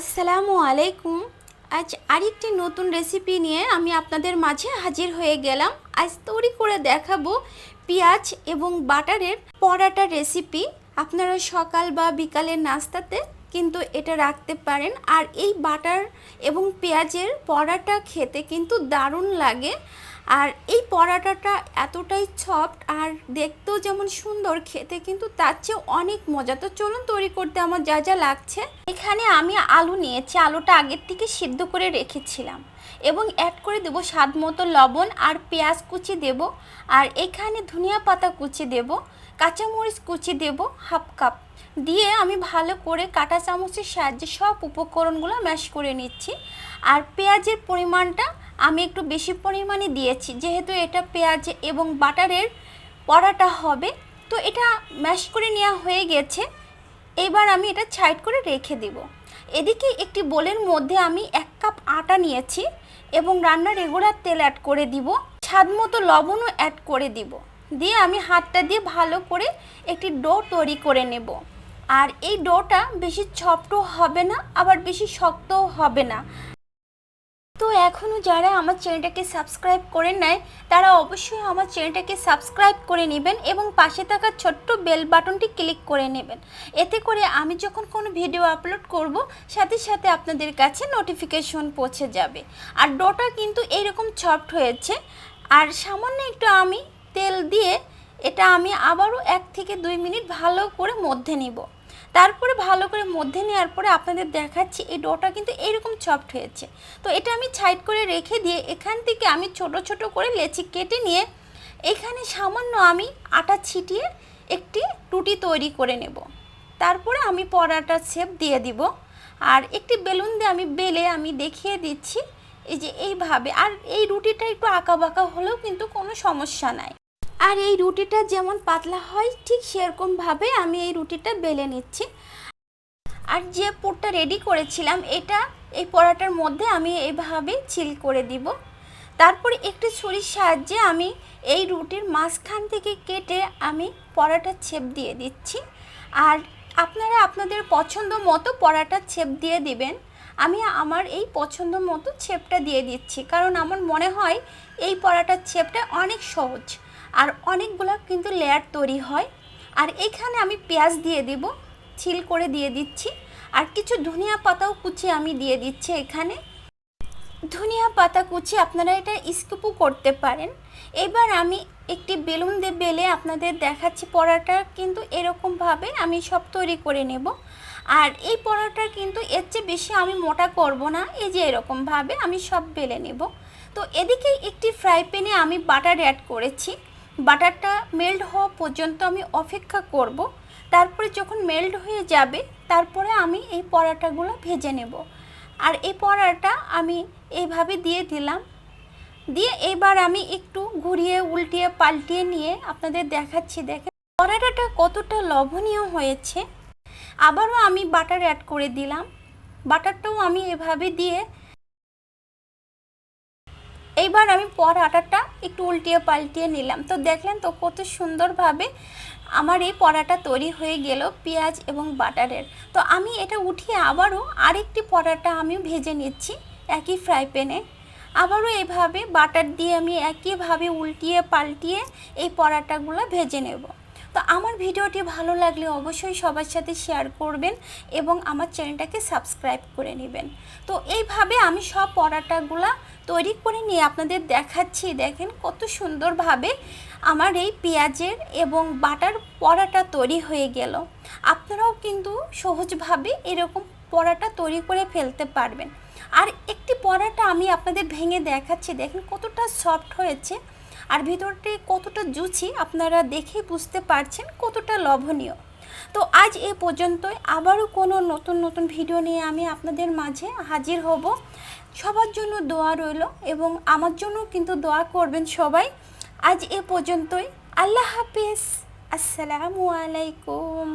আসসালামু আলাইকুম। আজ আরেকটি নতুন রেসিপি নিয়ে আমি আপনাদের মাঝে হাজির হয়ে গেলাম। আজ তৈরি করে দেখাবো পেঁয়াজ এবং বাটারের পরাটা রেসিপি আপনারা সকাল বা বিকালের নাস্তাতে কিন্তু এটা রাখতে পারেন। আর এই বাটার এবং পেঁয়াজের পরাটা খেতে কিন্তু দারুণ লাগে। আর এই পরাটাটা এতটাই সফট আর দেখতেও যেমন সুন্দর, খেতে কিন্তু তার চেয়ে অনেক মজা। তো চলুন তৈরি করতে আমার যা যা লাগছে। এখানে আমি আলু নিয়েছি, আলুটা আগের থেকে সিদ্ধ করে রেখেছিলাম এবং অ্যাড করে দেব স্বাদ মতো লবণ আর পেঁয়াজ কুচি দেব আর এখানে ধনিয়া পাতা কুচি দেব, কাঁচামরিচ কুচি দেব হাফ কাপ দিয়ে আমি ভালো করে কাঁটা চামচের সাহায্যে সব উপকরণগুলো ম্যাশ করে নিচ্ছি। আর পেঁয়াজের পরিমাণটা আমি একটু বেশি পরিমাণে দিয়েছি। যেহেতু এটা পেঁয়াজ এবং বাটারের পরাটা হবে, তো এটা ম্যাশ করে নেওয়া হয়ে গেছে। এবার আমি এটা সাইড করে রেখে দেব। এদিকে একটি বোলের মধ্যে আমি এক কাপ আটা নিয়েছি এবং রান্নার রেগুলার তেল অ্যাড করে দিব। স্বাদ মতো লবণও অ্যাড করে দিব। দিয়ে আমি হাতটা দিয়ে ভালো করে একটি ডো তৈরি করে নেব। আর এই ডোটা বেশি ছপটও হবে না, আবার বেশি শক্তও হবে না। তো এখনও যারা আমার চ্যানেলটাকে সাবস্ক্রাইব করে নেয় তারা অবশ্যই আমার চ্যানেলটাকে সাবস্ক্রাইব করে নেবেন এবং পাশে থাকা ছোট্ট বেল বাটনটি ক্লিক করে নেবেন। এতে করে আমি যখন কোনো ভিডিও আপলোড করব, সাথে সাথে আপনাদের কাছে নোটিফিকেশন পৌঁছে যাবে। আর ডোটা কিন্তু এইরকম সফট হয়েছে। আর সামান্য একটু আমি তেল দিয়ে এটা আমি আবারও এক থেকে দুই মিনিট ভালো করে মধ্যে নিব। তারপরে ভালো করে মধ্যে নেওয়ার পরে আপনাদের দেখাচ্ছি এই ডোটা কিন্তু এইরকম সফট হয়েছে। তো এটা আমি সাইড করে রেখে দিয়ে এখান থেকে আমি ছোট ছোট করে লেচি কেটে নিয়ে এখানে সামান্য আমি আটা ছিটিয়ে একটি রুটি তৈরি করে নেব। তারপরে আমি পরাটা শেপ দিয়ে দিব। আর একটি বেলুন দিয়ে আমি বেলে আমি দেখিয়ে দিচ্ছি। এই যে এইভাবে, আর এই রুটিটা একটু আঁকা বাঁকা হলেও কিন্তু কোনো সমস্যা নাই। আর এই রুটিটা যেমন পাতলা হয়, ঠিক সেরকমভাবে আমি এই রুটিটা বেলে নিচ্ছি। আর যে পুরটা রেডি করেছিলাম, এটা এই পরাটার মধ্যে আমি এইভাবে চিল করে দিব। তারপরে একটি ছুরির সাহায্যে আমি এই রুটির মাঝখান থেকে কেটে আমি পরাটার ছেপ দিয়ে দিচ্ছি। আর আপনারা আপনাদের পছন্দ মতো পরাটার ছেপ দিয়ে দিবেন। আমি আমার এই পছন্দ মতো ছেপটা দিয়ে দিচ্ছি, কারণ আমার মনে হয় এই পরাটার ছেপটা অনেক সহজ। আর অনেকগুলো কিন্তু লেয়ার তৈরি হয়। আর এখানে আমি পেঁয়াজ দিয়ে দিব, ছিল করে দিয়ে দিচ্ছি। আর কিছু ধনিয়া পাতাও কুচি আমি দিয়ে দিচ্ছি এখানে। ধনিয়া পাতা কুচি আপনারা এটা স্কিপও করতে পারেন। এবার আমি একটি বেলুন দিয়ে বেলে আপনাদের দেখাচ্ছি, পরাটা কিন্তু এরকমভাবে আমি সব তৈরি করে নেব। আর এই পরাটা কিন্তু এর চেয়ে বেশি আমি মোটা করব না, এই যে এরকমভাবে আমি সব বেলে নেব। তো এদিকে একটি ফ্রাই প্যানে আমি বাটার অ্যাড করেছি। বাটারটা মেল্ট হওয়া পর্যন্ত আমি অপেক্ষা করব। তারপরে যখন মেল্ট হয়ে যাবে, তারপরে আমি এই পরাটাগুলো ভেজে নেব। আর এই পরাটা আমি এইভাবে দিয়ে দিলাম। দিয়ে এবার আমি একটু ঘুরিয়ে, উল্টিয়ে, পাল্টিয়ে নিয়ে আপনাদের দেখাচ্ছি দেখে পরাটাটা কতটা লবণীয় হয়েছে। আবারও আমি বাটার অ্যাড করে দিলাম। বাটারটাও আমি এভাবে দিয়ে এইবার আমি পর আটাটা একটু উল্টিয়ে পাল্টিয়ে নিলাম। তো দেখলেন তো কত সুন্দরভাবে আমার এই পরাটা তৈরি হয়ে গেল পেঁয়াজ এবং বাটারের। তো আমি এটা উঠিয়ে আবারও আরেকটি পরাটা আমি ভেজে নিচ্ছি একই ফ্রাই প্যানে। আবারও এভাবে বাটার দিয়ে আমি একইভাবে উল্টিয়ে পাল্টিয়ে এই পরাটাগুলো ভেজে নেব। তো আমার ভিডিওটি ভালো লাগলে অবশ্যই সবার সাথে শেয়ার করবেন এবং আমার চ্যানেলটাকে সাবস্ক্রাইব করে নেবেন। তো এইভাবে আমি সব পরাটাগুলা তৈরি করে নিয়ে আপনাদের দেখাচ্ছি, দেখেন কত সুন্দরভাবে আমার এই পেঁয়াজের এবং বাটার পরাটা তৈরি হয়ে গেল। আপনারাও কিন্তু সহজভাবে এরকম পরাটা তৈরি করে ফেলতে পারবেন। আর একটি পরাটা আমি আপনাদের ভেঙে দেখাচ্ছি, দেখেন কতটা সফট হয়েছে। আর ভিতরটি কতটা জুচি আপনারা দেখে বুঝতে পারছেন কতটা লভনীয়। তো আজ এ পর্যন্তই। আবারও কোনো নতুন নতুন ভিডিও নিয়ে আমি আপনাদের মাঝে হাজির হব। সবার জন্য দোয়া রইল এবং আমার জন্য কিন্তু দোয়া করবেন সবাই। আজ এ পর্যন্তই। আল্লাহ হাফিজ। আসসালামু আলাইকুম।